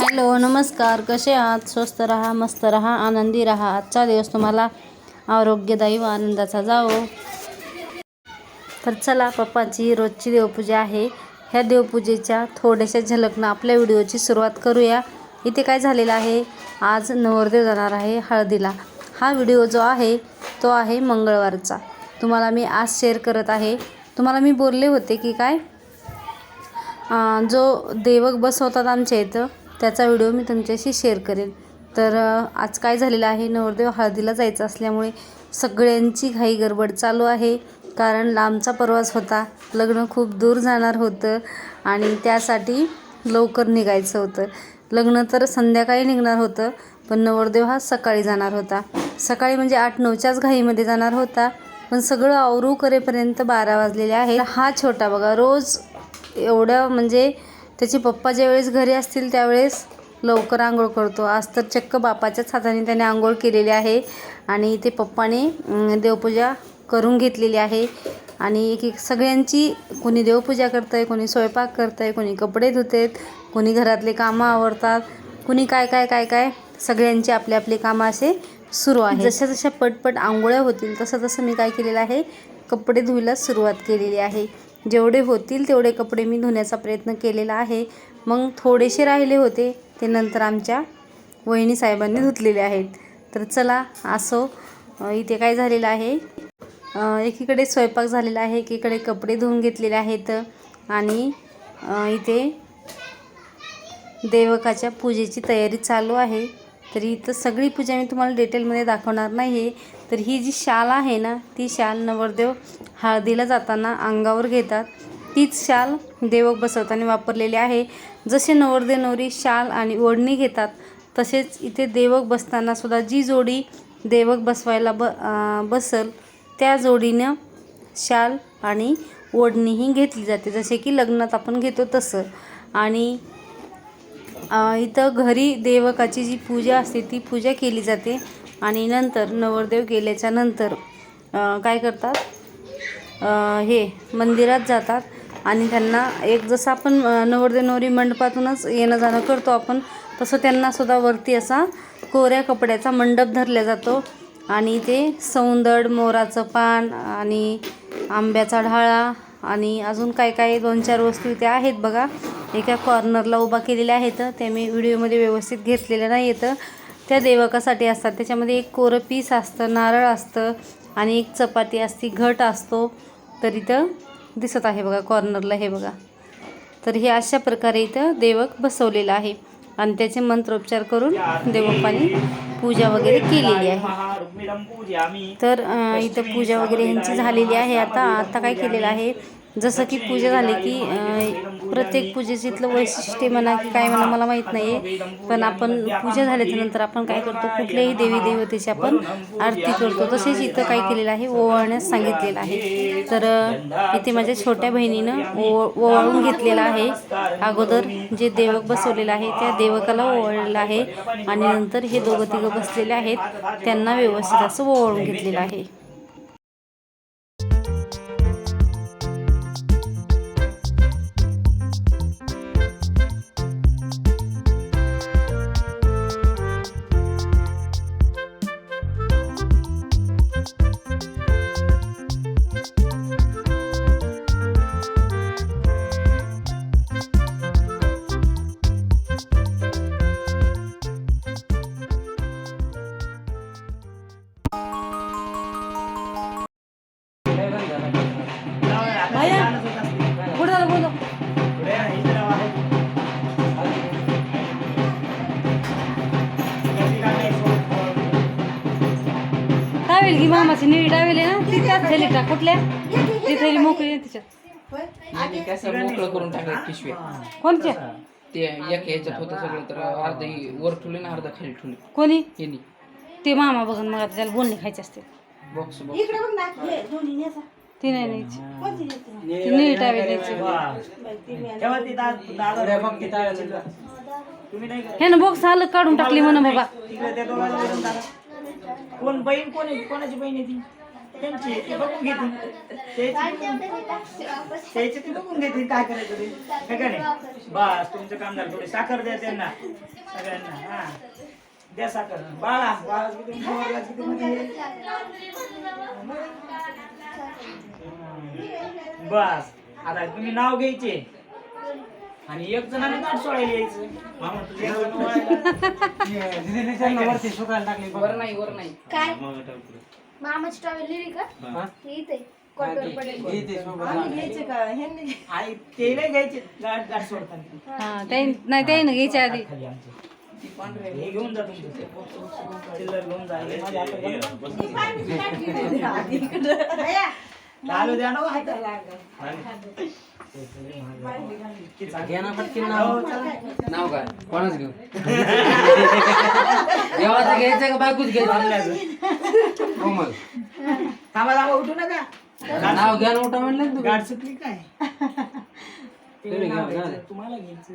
Hello नमस्कार. कसे आहात? स्वस्त राहा मस्त राहा आनंदी राहा. आजचा दिवस तुम्हाला आरोग्यदायी व आनंदाचा जावो. तर चला पप्पाची रोजची देवपूजा आहे. ह्या देवपूजेच्या थोड्याशा झलकनं आपल्या व्हिडिओची सुरुवात करूया. इथे काय झालेलं आहे? आज नवरदेव जाणार आहे हळदीला. हा व्हिडिओ जो आहे तो आहे मंगळवारचा. तुम्हाला मी आज शेअर करत आहे. तुम्हाला मी बोलले होते की काय? जो देवक बसवतात आमच्या इथं त्याचा व्हिडिओ मी तुमच्याशी शेअर करेन तर आज काय झालेलं आहे नवरदेव हळदीला जायचं असल्यामुळे सगळ्यांची घाई गडबड चालू आहे. कारण लांबचा प्रवास होता लग्न खूप दूर जाणार होतं आणि त्यासाठी लवकर निघायचं होतं. लग्न तर संध्याकाळी निघणार होतं पण नवरदेव हा सकाळी जाणार होता. सकाळी म्हणजे आठ नऊच्याच घाईमध्ये जाणार होता पण सगळं आवरू करेपर्यंत बारा वाजलेले आहे हा छोटा बघा रोज एवढं म्हणजे त्याचे पप्पा ज्यावेळेस घरी असतील त्यावेळेस लवकर आंघोळ करतो. आज तर चक्क बापाच्याच हाताने त्याने आंघोळ केलेली आहे आणि ते पप्पाने देवपूजा करून घेतलेली आहे. आणि एक एक सगळ्यांची कोणी देवपूजा करतं आहे कोणी स्वयंपाक करतं आहे कोणी कपडे धुतेत कोणी घरातले कामं आवरतात कुणी काय काय काय काय सगळ्यांची आपले आपले कामं असे सुरू आहे जशा जशा पटपट आंघोळ्या होतील तसं तसं मी काय केलेलं आहे कपडे धुयला सुरुवात केलेली आहे. जेवढे होतील तेवढे कपडे मी धुण्याचा प्रयत्न केलेला आहे. मग थोडेसे राहिले होते ते नंतर आमच्या वहिनी साहेबांनी धुतलेले आहेत. तर चला असो. इथे काय झालेलं आहे? एकीकडे स्वयंपाक झालेला आहे एकीकडे कपडे धुवून घेतलेले आहेत आणि इथे देवकाच्या पूजेची तयारी चालू आहे. तर इथं सगळी पूजा मी तुम्हाला डिटेलमध्ये दाखवणार नाही आहे. तर ही जी शाल आहे ना ती शाल नवरदेव हळदीला जाताना अंगावर घेतात. तीच शाल देवक बसवताना वापरलेली आहे. जसे नवरदेव नवरी शाल आणि ओढणी घेतात तसेच इथे देवक बसताना सुद्धा जी जोडी देवक बसवायला ब बसल त्या जोडीनं शाल आणि ओढणीही घेतली जाते. जसे की लग्नात आपण घेतो तसं. आणि इथं घरी देवकाची जी पूजा असते ती पूजा केली जाते. आणि नंतर नवरदेव गेल्याच्यानंतर काय करतात? हे मंदिरात जातात. आणि त्यांना एक जसं आपण नवरदेव नवरी मंडपातूनच येणं जाणं करतो आपण तसं त्यांना सुद्धा वरती असा कोऱ्या कपड्याचा मंडप धरला जातो. आणि ते सौंदड मोराचं पान आणि आंब्याचा ढाळा आणि अजून काय काय दोन चार वस्तू इथे आहेत बघा. एका कॉर्नरला उभा केलेल्या आहेत. त्या मी व्हिडिओमध्ये व्यवस्थित घेतलेल्या नाही येतं त्या देवकासाठी असतात. त्याच्यामध्ये एक कोरं पीस असतं नारळ असतं आणि एक चपाती असती घट असतो. तर इथं दिसत आहे बघा कॉर्नरला हे बघा. तर हे अशा प्रकारे इथं देवक बसवलेलं आहे. आणि त्याचे मंत्रोपचार करून देवप्पानी पूजा वगैरे केलेली आहे. तर इथं पूजा वगैरे यांची झालेली आहे. आता आता काय केलेलं आहे? जसं की पूजा झाली की प्रत्येक पूजेचं इथलं वैशिष्ट्य म्हणा की काय म्हणा मला माहीत नाही आहे पण आपण पूजा झाल्याच्यानंतर आपण काय करतो कुठल्याही देवी देवतेची आपण आरती करतो. तसेच इथं काय केलेलं आहे ओवाळण्यास सांगितलेलं आहे. तर इथे माझ्या छोट्या बहिणीनं ओव ओवाळून घेतलेलं आहे. अगोदर जे देवक बसवलेलं आहे त्या देवकाला ओवाळलेलं आहे. आणि नंतर हे दोघं तिघं बसलेले आहेत. त्यांना व्यवस्थित असं ओवाळून घेतलेलं आहे. मामाची निळी टावेल आहे ना ती त्यात थैली टाक कुठल्या? ती थैली मोकळी आहे तिच्यात. आणि कसं मोकळं करून टाकलं पिशव्या कोणच्या? ते एक ह्याच्यात होतं सगळं तर अर्ध ही वर ठेवले ना अर्ध खाली ठेवले. कोणी? यांनी. ते मामा बघून मग आता त्याला बोलणे खायचे असते. Box box. ती नाही न्यायची. ती निळी न्यायची. ह्यानं बॉक्स आलं काढून टाकली म्हणून बाबा. कोण बहीण कोण आहे कोणाची बहीण आहे ती? त्यांची ती बघून घेते. त्याची ती बघून घेते काय करायचं ते. काय का नाही? बस तुमचं काम झालं. थोडी साखर द्या त्यांना. सगळ्यांना. हा. द्या साखर. बाळा बाळा किती किती आहे? बस. आता तुम्ही नाव घ्यायचे. आणि एक जणाने ताट सोडायला यायचं. मामा वाढायला. वर नाही वर नाही. काय? मामाची टॉवेल लिहिली का? ही? इथे कॉटवर पडेल. आई ते नाही घ्यायचे. गाठ गाठ सोडताना हा. ते नाही ते ना घ्यायच्या आधी. खाली आमचे. हे घेऊन जा तुमचं. चिल्लर घेऊन जा. हे माझ्या हातात चालू द्या. ना हो. नाव काय? कोणाच घेऊ? देवाचं घ्यायचं का बायकोच घ्यायचं? हो मग थांबा थांबा उठू नका. नाव घ्या ना मोठा म्हणलं ना गाठ सुटली काय? ते नाव घ्यायचं, तुम्हाला घ्यायचं.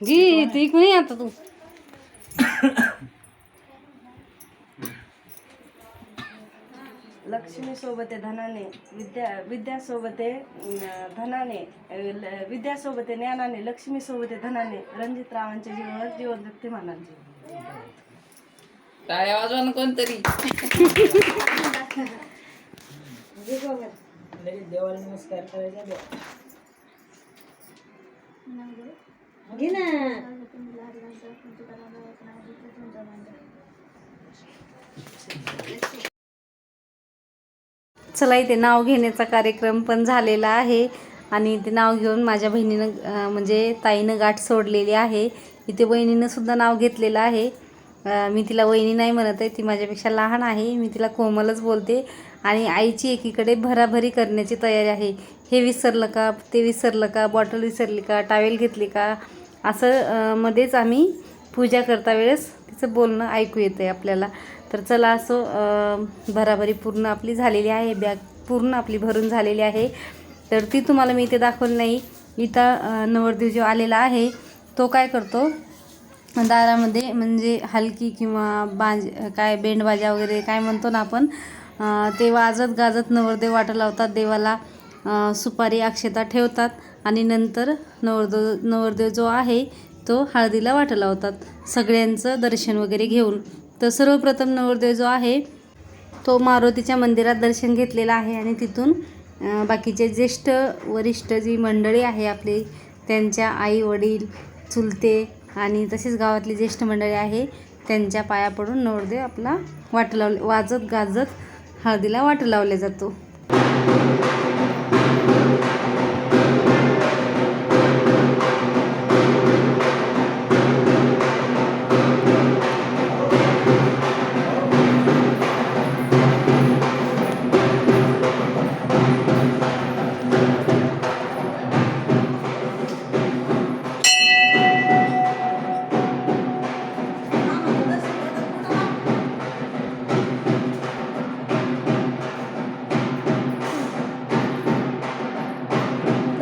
घे तू इकडून ये आता तू. लक्ष्मी सोबत आहे धनाने विद्या विद्या सोबत आहे अं, धनाने अं, ल- विद्या सोबत आहे ज्ञानाने लक्ष्मी सोबत आहे धनाने रणजित रावांच्या जीवनावर जीवन जगते मानांचे टाळ्या वाजवा ना कोणतरी? देवाला नमस्कार करायचा देवा. चला इथे नाव घेण्याचा कार्यक्रम पण झालेला आहे. आणि ते नाव घेऊन माझ्या बहिणीनं म्हणजे ताईनं गाठ सोडलेली आहे. इथे बहिणीनं सुद्धा नाव घेतलेलं आहे. मी तिला वहिनी नाही म्हणत आहे ती माझ्यापेक्षा लहान आहे. मी तिला कोमलच बोलते. आणि आईची एकीकडे भराभरी करण्याची तयारी आहे. हे विसरलं का? ते विसरलं का? बॉटल विसरली का? टावेल घेतली का? असं मध्येच आम्ही पूजा करता वेळेस तिचं बोलणं ऐकू येतं आहे आपल्याला. तर चला असं भराभरी पूर्ण आपली झालेली आहे बॅग पूर्ण आपली भरून झालेली आहे. तर ती तुम्हाला मी इथे दाखवली नाही. इथं नवरदेव जो आलेला आहे तो काय करतो? दारामध्ये म्हणजे हलकी किंवा बाज काय बेंडबाजा वगैरे काय म्हणतो ना आपण ते वाजत गाजत नवरदेव वाटा लावतात देवाला सुपारी अक्षता ठेवतात आणि नंतर नवरदेव नवरदेव जो आहे तो हळदीला वाटा लावतात. सगळ्यांचं दर्शन वगैरे घेऊन. तर सर्वप्रथम नवरदेव जो आहे तो मारुतीच्या मंदिरात दर्शन घेतलेला आहे आणि तिथून बाकीचे ज्येष्ठ वरिष्ठ जी मंडळी आहे आपली त्यांच्या आई वडील चुलते आणि तसेच गावातली ज्येष्ठ मंडळी आहे त्यांच्या पाया पडून नवरदेव आपला वाट लावले वाजत गाजत हळदीला वाट लावल्या जातो.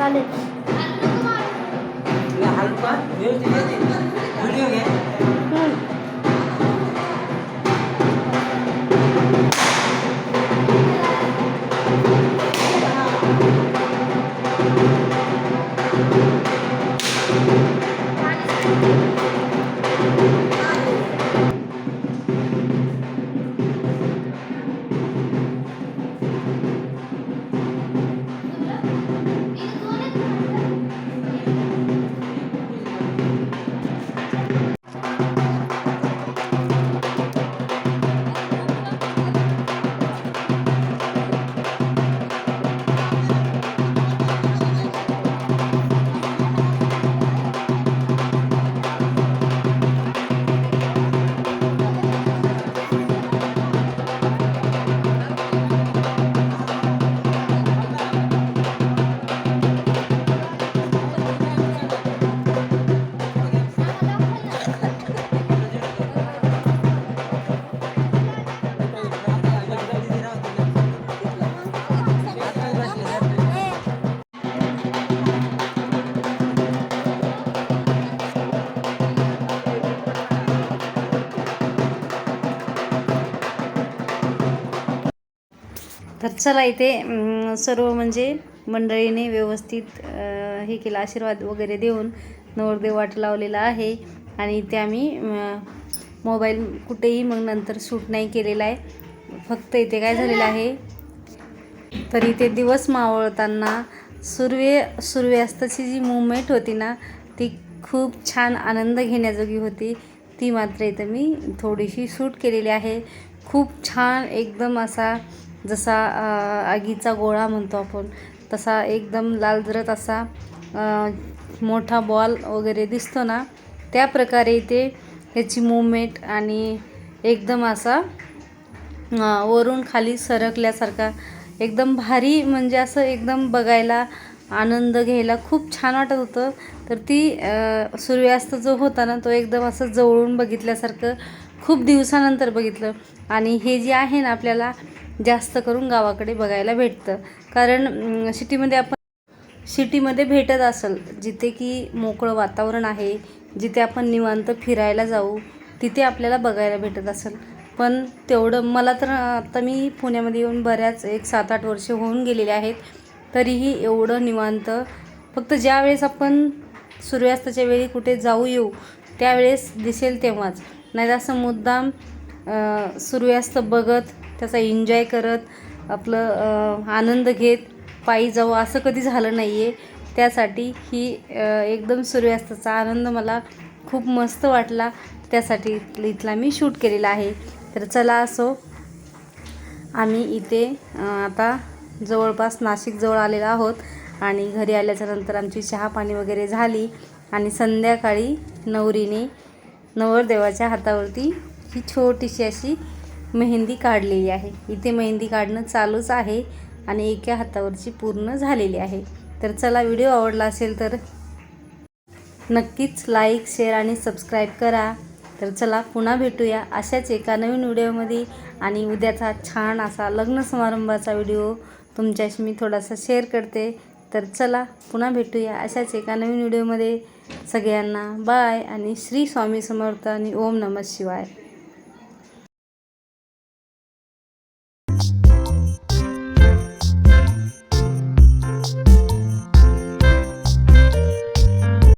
चालेल तर चला इथे सर्व म्हणजे मंडळीने व्यवस्थित हे केलं आशीर्वाद वगैरे देऊन नवरदेव वाट लावलेला आहे. आणि इथे आम्ही मोबाईल कुठेही मग नंतर शूट नाही केलेला आहे. फक्त इथे काय झालेलं आहे तर इथे दिवस मावळताना सूर्य सूर्यास्ताची जी मुवमेंट होती ना ती खूप छान आनंद घेण्याजोगी होती. ती मात्र इथं मी थोडीशी शूट केलेली आहे. खूप छान एकदम असा जसा आगीचा गोळा म्हणतो आपण तसा एकदम लालजरत असा मोठा बॉल वगैरे दिसतो ना त्या प्रकारे इथे ह्याची मुवमेंट आणि एकदम असा वरून खाली सरकल्यासारखा एकदम भारी म्हणजे असं एकदम बघायला आनंद घ्यायला खूप छान वाटत होतं. तर ती सूर्यास्त जो होता ना तो एकदम असं जवळून बघितल्यासारखं खूप दिवसानंतर बघितलं. आणि हे जे आहे ना आपल्याला जास्त करून गावाकडे बघायला भेटतं. कारण सिटीमध्ये आपण सिटीमध्ये भेटत असेल जिथे की मोकळं वातावरण आहे जिथे आपण निवांत फिरायला जाऊ तिथे आपल्याला बघायला भेटत असेल. पण तेवढं मला तर आता मी पुण्यामध्ये येऊन बऱ्याच एक सात आठ वर्ष होऊन गेलेले आहेत तरीही एवढं निवांत. फक्त ज्या वेळेस आपण सूर्यास्ताच्या वेळी कुठे जाऊ येऊ त्यावेळेस दिसेल तेव्हाच. नाही असं मुद्दाम सूर्यास्त बघत त्याचा एन्जॉय करत आपलं आनंद घेत पायी जाऊ असं कधी झालं नाही आहे त्यासाठी ही एकदम सूर्यास्ताचा आनंद मला खूप मस्त वाटला. त्यासाठी इथला मी शूट केलेला आहे. तर चला असो आम्ही इथे आता जवळपास नाशिकजवळ आलेलो आहोत. आणि घरी आल्याच्यानंतर आमची चहा पाणी वगैरे झाली. आणि संध्याकाळी नवरीने नवरदेवाच्या हातावरती ही छोटीशी अशी मेहंदी काढलेली आहे. इथे मेहंदी काढणं चालूच आहे आणि एका हातावरची पूर्ण झालेली आहे. तर चला व्हिडिओ आवडला असेल तर नक्कीच लाईक शेअर आणि सबस्क्राईब करा. तर चला पुन्हा भेटूया अशाच एका नवीन व्हिडिओमध्ये आणि उद्याचा छान असा लग्न समारंभाचा व्हिडिओ तुमच्याशी मी थोडासा शेअर करते. तर चला पुन्हा भेटूया अशाच एका नवीन व्हिडिओमध्ये. सगळ्यांना बाय आणि श्री स्वामी समर्थ आणि ओम नमः शिवाय.